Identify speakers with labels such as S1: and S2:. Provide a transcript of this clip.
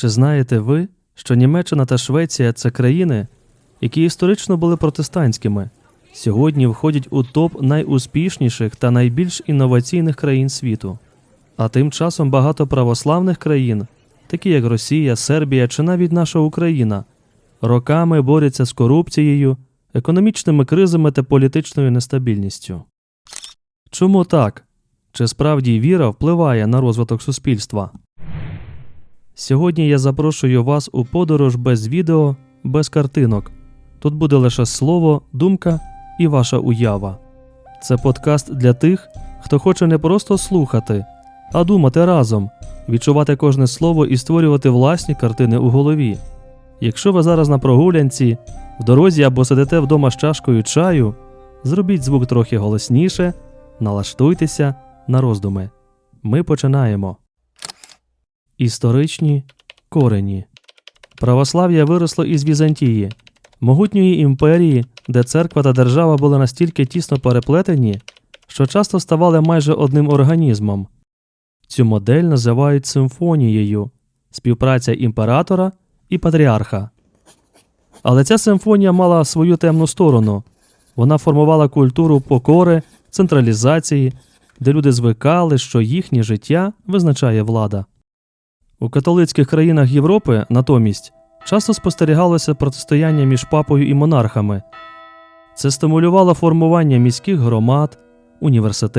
S1: Чи знаєте ви, що Німеччина та Швеція це країни, які історично були протестантськими, сьогодні входять у топ найуспішніших та найбільш інноваційних країн світу? А тим часом багато православних країн, такі як Росія, Сербія чи навіть наша Україна, роками борються з корупцією, економічними кризами та політичною нестабільністю. Чому так? Чи справді віра впливає на розвиток суспільства? Сьогодні я запрошую вас у подорож без відео, без картинок. Тут буде лише слово, думка і ваша уява. Це подкаст для тих, хто хоче не просто слухати, а думати разом, відчувати кожне слово і створювати власні картини у голові. Якщо ви зараз на прогулянці, в дорозі або сидите вдома з чашкою чаю, зробіть звук трохи голосніше, налаштуйтеся на роздуми. Ми починаємо. Історичні корені. Православ'я виросло із Візантії, могутньої імперії, де церква та держава були настільки тісно переплетені, що часто ставали майже одним організмом. Цю модель називають симфонією співпраця імператора і патріарха. Але ця симфонія мала свою темну сторону. Вона формувала культуру покори, централізації, де люди звикали, що їхнє життя визначає влада. У католицьких країнах Європи, натомість, часто спостерігалося протистояння між папою і монархами. Це стимулювало формування міських громад, університетів.